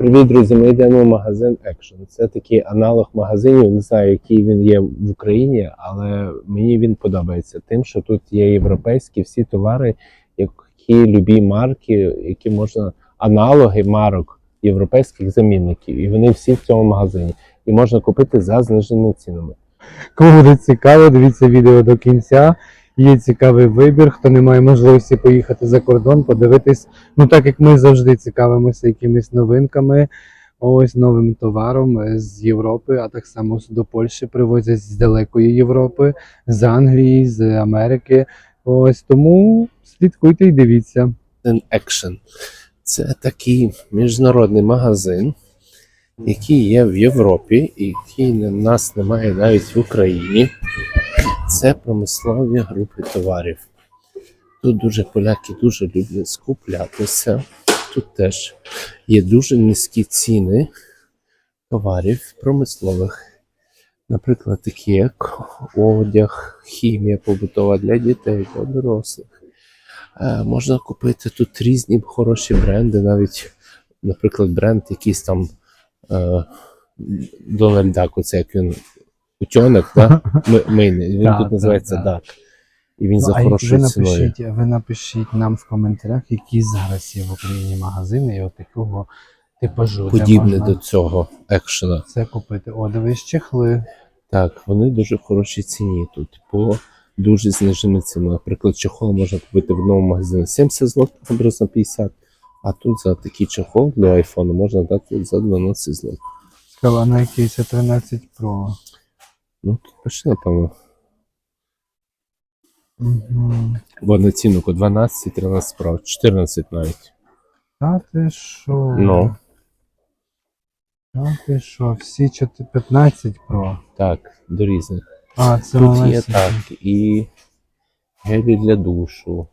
Привіт, друзі! Ми йдемо в магазин Action. Це такий аналог магазинів. Не знаю, який він є в Україні, але мені він подобається тим, що тут є європейські всі товари, які любі марки, які можна аналоги марок європейських замінників. І вони всі в цьому магазині. І можна купити за зниженими цінами. Кому буде цікаво, дивіться відео до кінця. Є цікавий вибір. Хто не має можливості поїхати за кордон, подивитись. Ну так як ми завжди цікавимося якимись новинками, ось новим товаром е, з Європи, а так само до Польщі привозять з далекої Європи, з Англії, з Америки. Ось тому слідкуйте і дивіться. Action. Це такий міжнародний магазин, який є в Європі, і який на нас немає навіть в Україні. Це промислові групи товарів. Тут дуже поляки дуже люблять скуплятися. Тут теж є дуже низькі ціни товарів промислових. Наприклад, такі як одяг, хімія побутова для дітей, для дорослих. Е, Можна купити тут різні хороші бренди, навіть, наприклад, бренд якийсь там е, Дональд Дак, оце як він утьонок, да? Мийний. Він тут називається. Дак. І він за Ну, а ви ціною. напишіть, ви напишіть нам в коментарях, які зараз є в Україні магазини і от такого типажу. де Подібне можна до цього екшена. Це купити. О, дивись, чехли. Так, вони дуже в хорошій ціні тут. По дуже зниженій ціні. Наприклад, чехол можна купити в одному магазині 70 злотих, образно 50. А тут за такий чехол для айфону можна дати за 12 злотих. Сказала на якийсь 13 Pro. Ну, тут пише, напевно. Угу. Бо на ціннику 12, 13 прав, 14 навіть. Та ти що? Ну. Та ти що? Всі 4 15 Pro. Так, до різних. А, це Тут є малесенькі. так, і гелі для душу.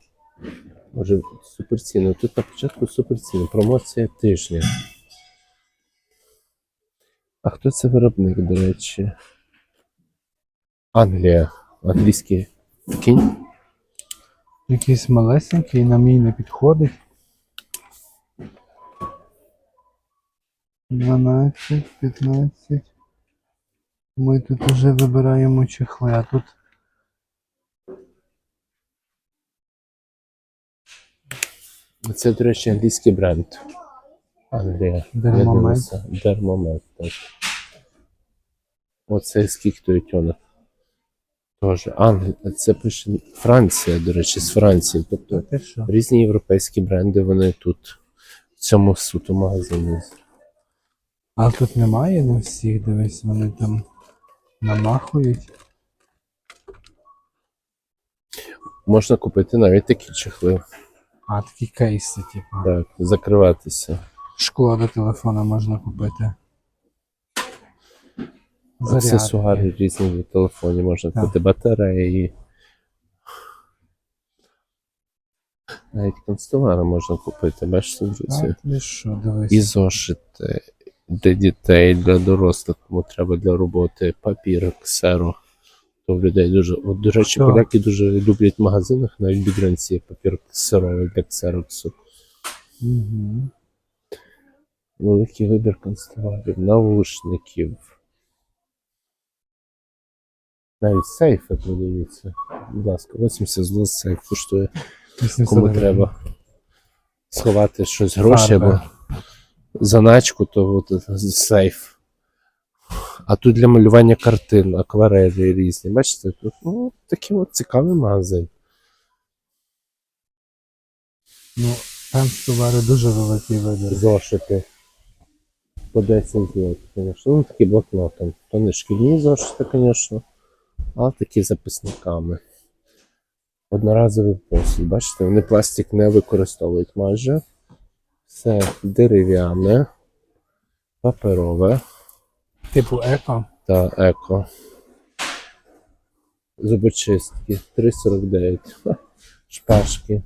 Може, суперціни. Тут на початку суперціни. Промоція тижня. А хто це виробник, до речі? Англія. Англійський кінь. Якийсь малесенький, на мій не підходить. 12, 15. Ми тут вже вибираємо чехли, а тут Це, до речі, англійський бренд. Англія. Дермомет. Дермомет, так. Оце скільки той Тоже. Англія. Це пише Франція, до речі, з Франції. Тобто різні європейські бренди, вони тут, в цьому суто магазині. А тут немає на всіх, дивись, вони там намахують. Можна купити навіть такі чехли. А, такі кейси, типу. Так, закриватися. Шкло до телефона можна купити. Аксесуари різні в телефоні, можна Так. купити батареї. Навіть констовари можна купити, бачите, друзі. Що, дивись. І зошити для дітей, для дорослих, кому треба для роботи, папір, ксеро. То в людей дуже. От, до речі, Так. поляки дуже люблять в магазинах, навіть бідранці, папір ксеровий для ксероксу. Угу. Великий вибір канцтоварів, навушників. Навіть сейфи продаються. Будь ласка, 80 злот сейф коштує. Кому треба сховати щось гроші або заначку, то от сейф. А тут для малювання картин, акварелі різні. Бачите, тут ну, такий от цікавий магазин. Ну, там товари дуже великий вибір. Зошити. По 10 злотих, звісно. Ну, такі блокнотом. То не шкільні зошити, звісно, а такі записниками. Одноразовий посуд. Бачите, вони пластик не використовують майже. Все дерев'яне, паперове Типу еко. та еко. Зубочистки 3,49. Ха, Шпажки.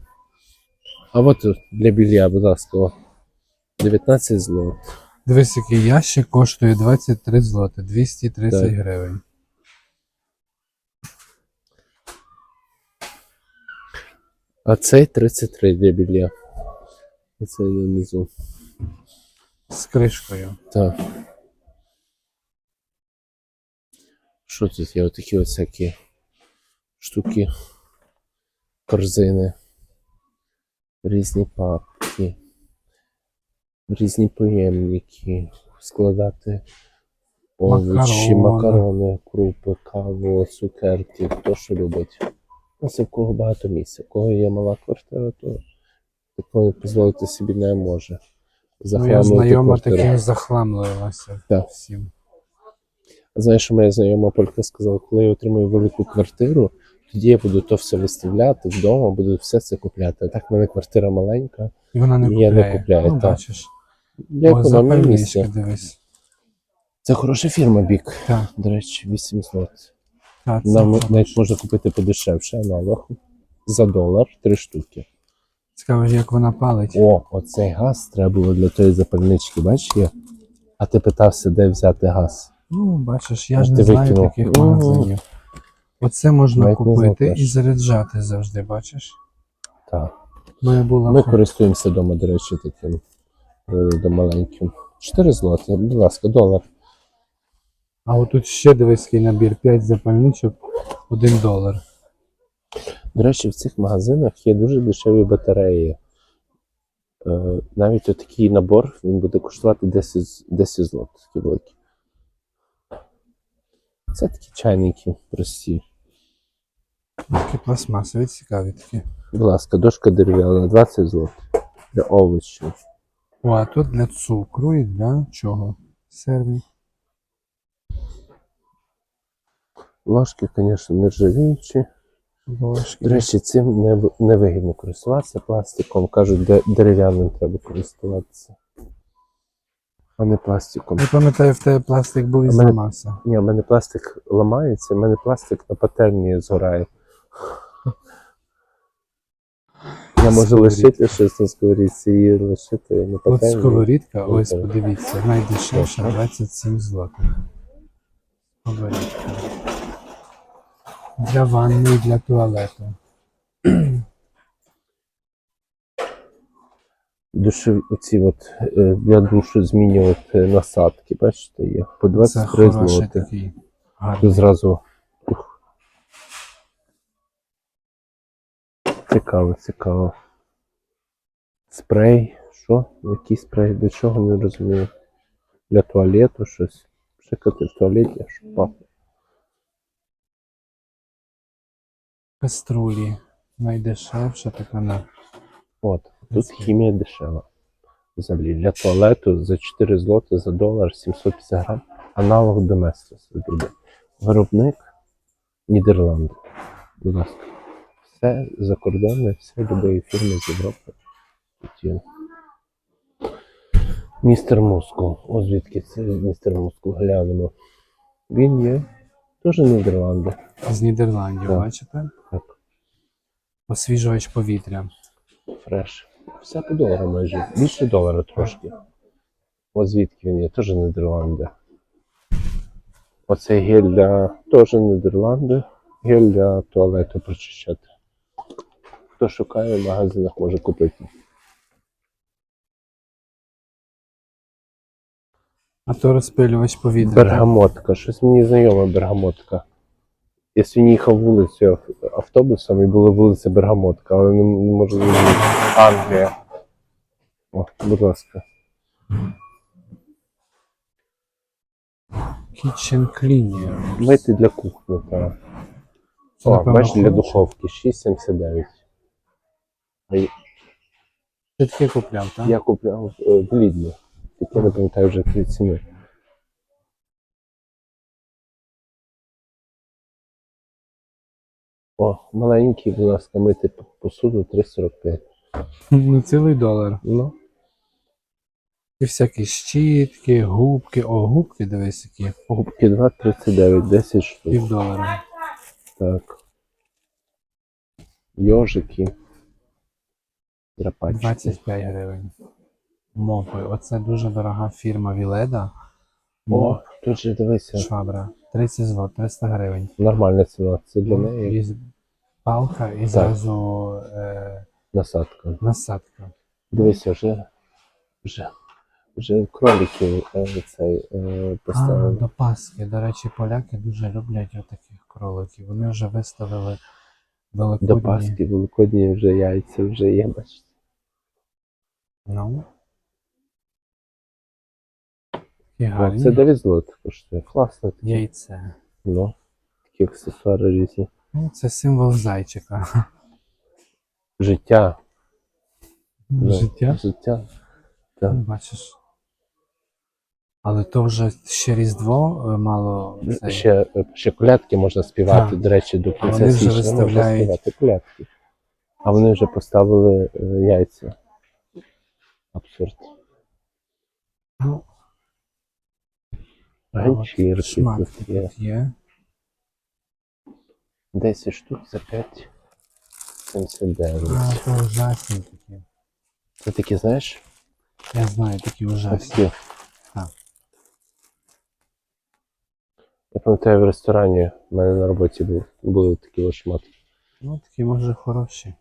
А от тут для білья, будь ласка, 19 злот. Дивись, який ящик коштує 23 злоти, 230 Так. гривень. А цей 33 для білья. Оцей внизу. З кришкою. Так. Що тут є? Отакі ось всякі штуки, корзини, різні папки, різні поємники, складати овочі, Макарони. макарони, крупи, каву, цукерки, хто що любить. Нас в кого багато місця. У кого є мала квартира, то такого дозволити собі не може. Ну, я знайома таким захламлювалася Так. всім. Знаєш, що моя знайома полька сказала, коли я отримаю велику квартиру, тоді я буду то все виставляти вдома, буду все це купляти. А так в мене квартира маленька. І вона не Я не купляю, ну, так. бачиш. Для економії місця. дивись. Це хороша фірма Бік. Так, До речі, 8 злот. Так, Нам хороше. навіть можна купити подешевше аналог за долар три штуки. Цікаво, як вона палить. О, оцей газ треба було для тої запальнички, бачиш є? А ти питався, де взяти газ. Ну, бачиш, я А ж ти не знаю викинув. таких магазинів. Оце можна навіть не знав купити теж. і заряджати завжди, бачиш? Так. Я була Ми користуємося вдома, до речі, таким приладом маленьким. 4 злоти, будь ласка, долар. А отут ще дивиський набір 5 запальничок, 1 долар. До речі, в цих магазинах є дуже дешеві батареї. Е, навіть отакий набор він буде коштувати 10, 10 злот, такі великі. Це такі чайники прості. Такі пластмасові, цікаві такі. Будь ласка, дошка дерев'яна, 20 злот. Для овочів. О, а тут для цукру і для чого? Серві. Ложки, звісно, нержавіючі. Ложки. До речі, цим не, невигідно користуватися пластиком. Кажуть, де дерев'яним треба користуватися. А не пластиком. Я пам'ятаю, в тебе пластик був і мене- зламався. Ні, в мене пластик ламається, в мене пластик на пательні згорає. Я можу лишити щось на сковорідці і лишити на От сковорідка, ось подивіться, найдешевша 27 злотих. Сковорідка. Для ванни і для туалету. Душі, оці от е, для душу змінювати насадки, бачите, є. По Це 23 хороший злоти. Тут зразу. Ух. Цікаво, цікаво. Спрей. Що? Який спрей? Для чого не розумію. Для туалету щось. Пшикати в туалеті, щоб пахло. Каструлі. Найдешевша така на От. Тут хімія дешева. Взагалі, для туалету за 4 злоти за долар 750 грам. Аналог Доместос. буде. Виробник Нідерланди. Будь ласка. Все закордонне, все любої фірми з Європи. Тут є. Містер Мускул. О, звідки це містер Мускул? Глянемо. Він є теж Нідерланди. з Нідерландів, бачите? Освіжувач повітря. фреш. Все по долару майже. Більше долара трошки. О, звідки він є? Теж Нідерланди. Оцей гель для теж Нідерланди. Гель для туалету прочищати. Хто шукає в магазинах, може купити. А то розпилювач повітря. Бергамотка. Щось мені знайома бергамотка. Я сьогодні їхав вулицею автобусом і була вулиця Бергамотка, але не, не можу зрозуміти. Англія. О, будь ласка. Kitchen Cleaner. Мити для кухні, так. Це, О, напевно, бачиш, для хороше. духовки 6,79. А я- Ти таке купляв, так? Я купляв е, в Лідлі. Тільки не пам'ятаю вже які ціни. О, маленький, будь ласка, мити посуду 3,45. Ну, цілий долар. Ну, І всякі щітки, губки. О, губки дивись які. губки 2,39, 10 штук. Пів долара. Так. Йожики. Драпачки. 25 гривень. Мопи. Оце дуже дорога фірма Віледа. О, тут же дивися. швабра. 30 злот, 300 гривень. Нормальна ціна. Це для неї І палка і зразу е, насадка. насадка. Дивися, вже, вже Вже кроликів е, цей е, А, поставили. до Пасхи. До речі, поляки дуже люблять отаких кроликів. Вони вже виставили великодні. До Пасхи, Великодні вже яйця вже є, бачите. Ну. І О, це 9 злотих коштує. Класно таке. Яйце. Ну, такі аксесуари різні. Ну, це символ зайчика. Життя. Ну, Життя. Життя. Ну, Так. Бачиш. Але то вже ще Різдво е, мало. цей- Ще, ще колядки можна співати, Так. до речі, до А кінця вони вже січня можна виставляють- співати колядки. А вони вже поставили е, яйця. Абсурд. Ну, а от тут є. тут є. 10 штук за 5. 79. А, то ужасні такі. Це такі, знаєш, Я знаю, такі ужасні. Так. Я пам'ятаю, в ресторані в мене на роботі був, були такі ось. Ну, такі може хороші.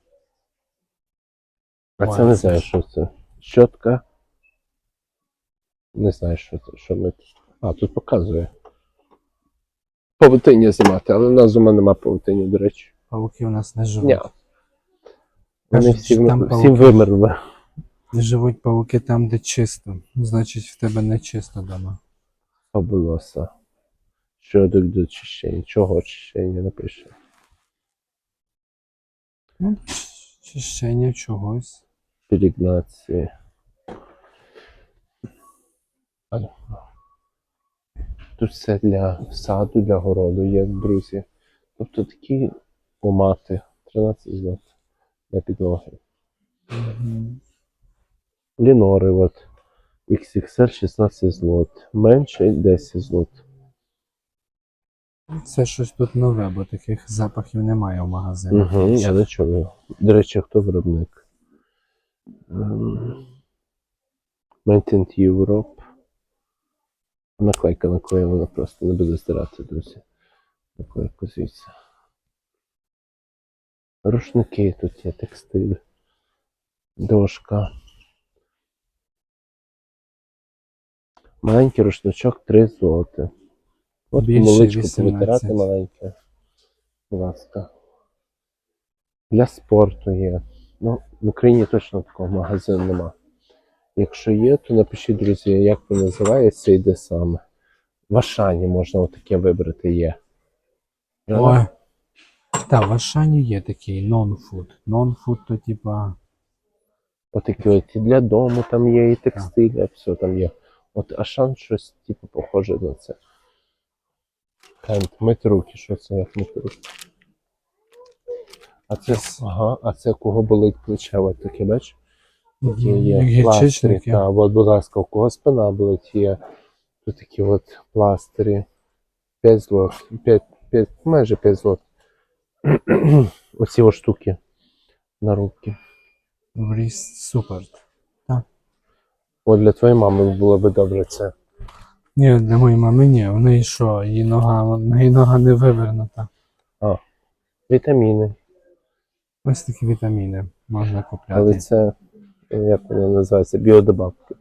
А Ой, це не знаю, що це. Щотка. Не знаю, що це. Що ми... А, тут показує. Павутиння знімати, але в нас дома нема павутиння, до речі. Павуки у нас не живуть. Ні. Вони Кажуть, всі, що там всі павуки. вимерли. Живуть павуки там, де чисто. Значить, в тебе не чисто вдома. Фабулоса. Щодо до очищення. Чого очищення напише? Ну, чищення чогось. Пелігнації. А, Тут все для саду, для городу є, друзі. Тобто такі помати. 13 злот для підлоги. Лінори, от. XXL 16 злот. Менше 10 злот. Це щось тут нове, бо таких запахів немає в магазинах. Угу, я не чую. До речі, хто виробник? Ем, Maintent Europe. Наклейка наклеєна просто не буде здирати, друзі. Наклейку звідси. Рушники тут є, текстиль. Дошка. Маленький рушничок 3 злоти. От 18. повитирати маленьке. Будь ласка. Для спорту є. Ну, в Україні точно такого магазину нема. Якщо є, то напишіть, друзі, як він називається і де саме. В Ашані можна отаке вибрати є. Ой. Та, в Ашані є такий non-food. Non-food то типа. Отакі от і для дому там є, і текстиль, все там є. От Ашан щось типу похоже на це. Мити руки, що це як мити руки. А це, ага, а це кого болить плече, от таке, бач? Такі є пластирі. Та, от, будь ласка, у кого спина болить, є тут такі от пластирі. 5 злот, 5, 5, майже 5 злот. Оці ось штуки на руки. В ріст супер. От для твоєї мами було би добре це. Ні, для моєї мами ні. В неї що, її нога, неї нога не вивернута. Вітаміни. Ось такі вітаміни можна купляти. Але це, як вони називаються, біодобавки.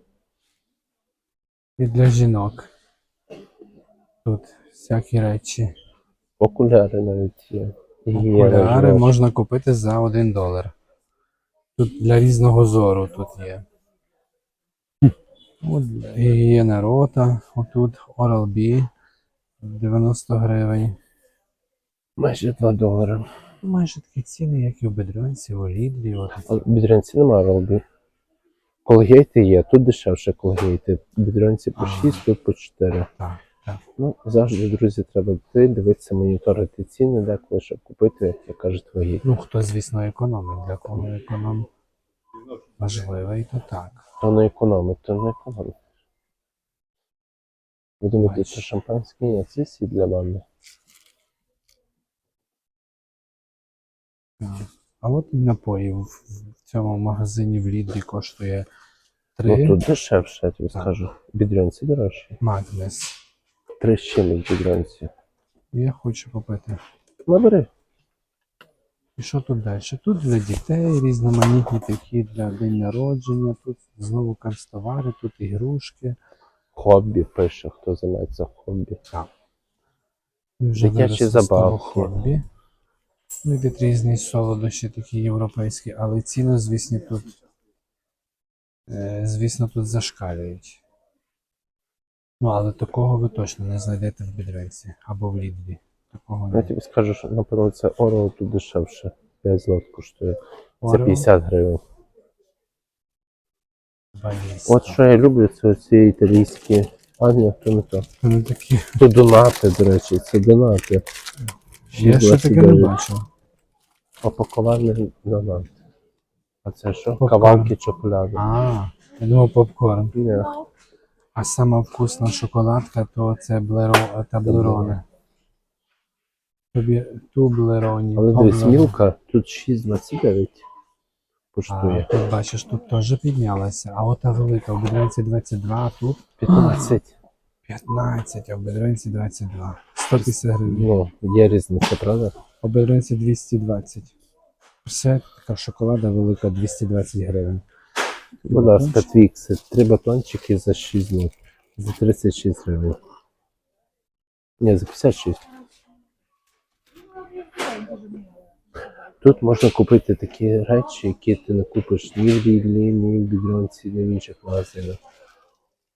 І для жінок. Тут всякі речі. Окуляри навіть є. Окуляри можна купити за 1 долар. Тут для різного зору тут є. Гігієна рота, отут Oral-B 90 гривень. Майже 2 долари. Майже такі ціни, як і в Бедрянці, у Лідлі. От. А в бідрянці немає ролбі. Колгейти є, тут дешевше колгейти. В бідрянці по Ага. 6, тут по 4. Так, так. Ну, завжди, друзі, треба йти, дивитися, моніторити ціни, деколи, щоб купити, як кажуть, вагітні. Ну, хто, звісно, економить, для кого економ важливий, то так. То не економить, то не економить. Ви думаєте, це шампанське? Ні, це для ванни. Так. А от і напої в, в цьому магазині в Лідлі коштує Ну тут дешевше, я тобі Так. скажу. Бідрянці дорожчі. Магнес. Три з чимось бідрянці. Я хочу купити. Набери. І що тут далі? Тут для дітей різноманітні такі для день народження, тут знову канцтовари, тут ігрушки. Хобі пише, хто займається хобі. Ми вже Дитячі виросли з того забавки. хобі. Ну, йдуть різні солодощі, такі європейські, але ціни, звісно, тут, е, звісно, тут зашкалюють. Ну, але такого ви точно не знайдете в Бідренці або в Лідлі. Такого Я тобі скажу, що, наприклад, це Орео тут дешевше. 5 злот коштує. Це 50 гривень. Баліста. От що я люблю, це оці італійські. А, ні, то не то. Вони такі. Це донати, до речі, це донати. Я ще таке не 29. бачив. Опакований донат. А це що? Попкорн. Кавалки чоколаду. А, я думав попкорн. Ні. А сама вкусна шоколадка, то це блеро, таблерони. Тобі тублероні. Але дивись, мілка тут 6,29 А, коштує. тут бачиш, тут теж піднялася. А ота велика в Бедренці 22, а тут 15. 15, а в Бедренці 22. 150 гривень. Ну, є різниця, правда? А в Бедренці 220. Все, така шоколада велика 220 гривень. Будь ласка, твікси. Три батончики за 6 злот. За 36 гривень. Ні, за 56. Тут можна купити такі речі, які ти не купиш ні в Рідлі, ні в Бідронці, ні в інших магазинах.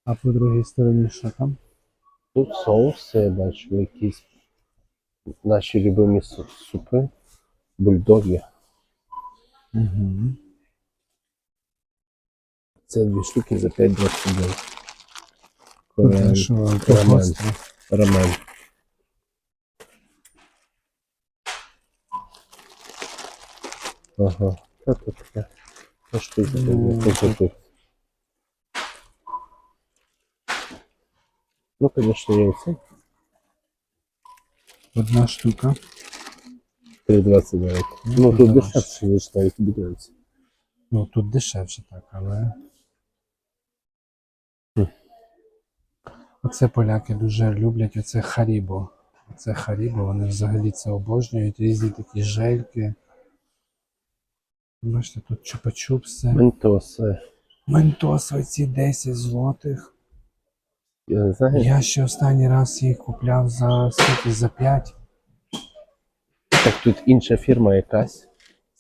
А по другій стороні що там? Тут соуси, я бачу, якісь наші любимі супи, бульдоги. Угу. Це дві штуки за 5,29. Тут Кореан, рамен. рамен. Ага. Та тут таке. Та що це. Що тут? Ну, є оце. Одна штука. 3,29. Ну, Ну, тут дорожче. дешевше, ніж навіть бідронці. Ну тут дешевше так, але. Хм. Оце поляки дуже люблять, оце харібо. Оце харібо, вони взагалі це обожнюють, різні такі жельки. Бачите, тут чупа-чупси. Ментоси. Ментос оці 10 злотих. Я знаю, Я ще останній раз їх купляв за скільки, за 5. так тут інша фірма якась.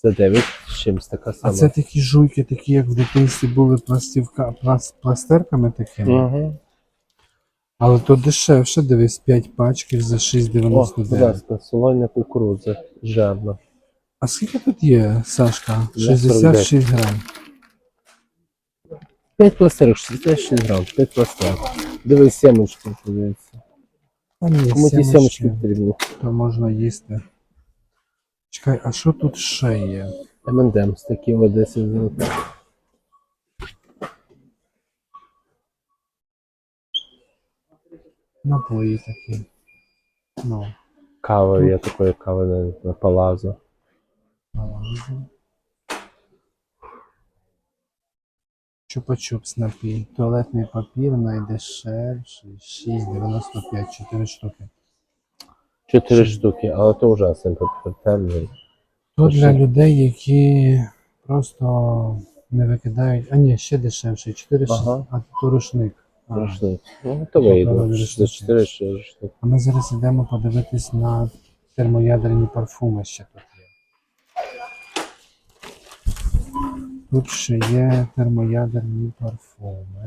За 9 з чимось така А сама. це такі жуйки, такі як в дитинстві були пластівка, пласт, пластерками такими. Угу. Але то дешевше, дивись, 5 пачків за О, будь 6,99. ласка, солоня кукурудза. Жарна. А скільки тут є, Сашка? 66 грам. 5 пластерок, 66 грам, 5 пластерок. Дивись. А ні, Кому ті сімочки, семечки потрібні? то можна їсти. Чекай, а що тут ще є? M&M's такі в Одесі золоті. Напої такі. Ну, Кава, є такої кави на, на палазо. ладно. Чупа-чупс напій. Туалетний папір найдешевший. 6,95, 4 штуки. Чотири штуки, але то ужасний папір, темний. То для людей, які просто не викидають. А ні, ще дешевше. 4 Ага. а то рушник. Рушник. Ну, то вийде. правильно, За рушники. 4 ще. А ми зараз йдемо подивитись на термоядерні парфуми ще тут Тут ще є термоядерні парфуми.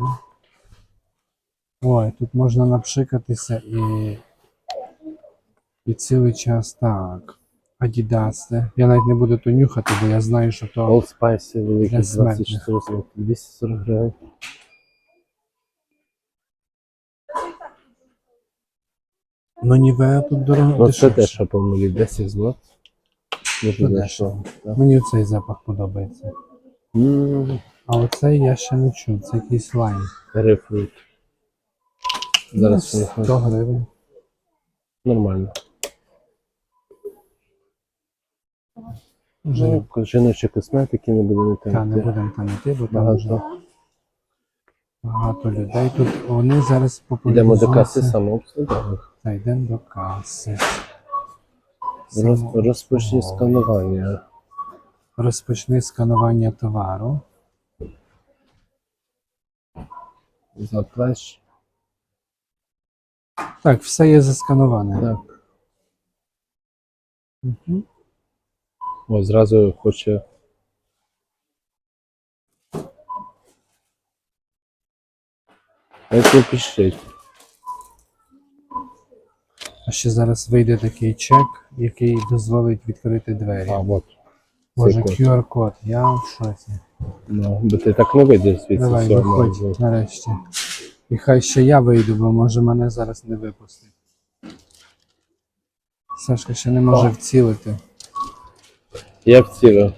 Ой, тут можна напшикатися і, і цілий час так. Адідаси. Я навіть не буду то нюхати, бо я знаю, що то. Old Spice великий 24 злоти, 240 гривень. Ну Нівея тут дорого. Ну це теж помилі 10 злот. Мені цей запах подобається. М, А оцей я ще не чув, це якийсь лайм. Грейпфрут. Зараз Ну, виходить. 100 гривень. Нормально. Вже Ну, жіночі косметики не будемо та, не будемо там йти, бо там вже Багато. багато людей. Тут вони зараз Йдемо популяризуються. до каси самообслугових. Та йдемо до каси. Роз, розпочні сканування. Розпочни сканування товару. Заплеш. Так, все є заскановане. Так. Мгм. О, зразу хоче. Це пишіть. А ще зараз вийде такий чек, який дозволить відкрити двері. А, от. Боже. QR-код, я в шоці. Ну, бо ти так не вийдеш звідси Давай, виходь нарешті. І хай ще я вийду, бо може мене зараз не випустить. Сашка ще не може вцілити. Я вцілив.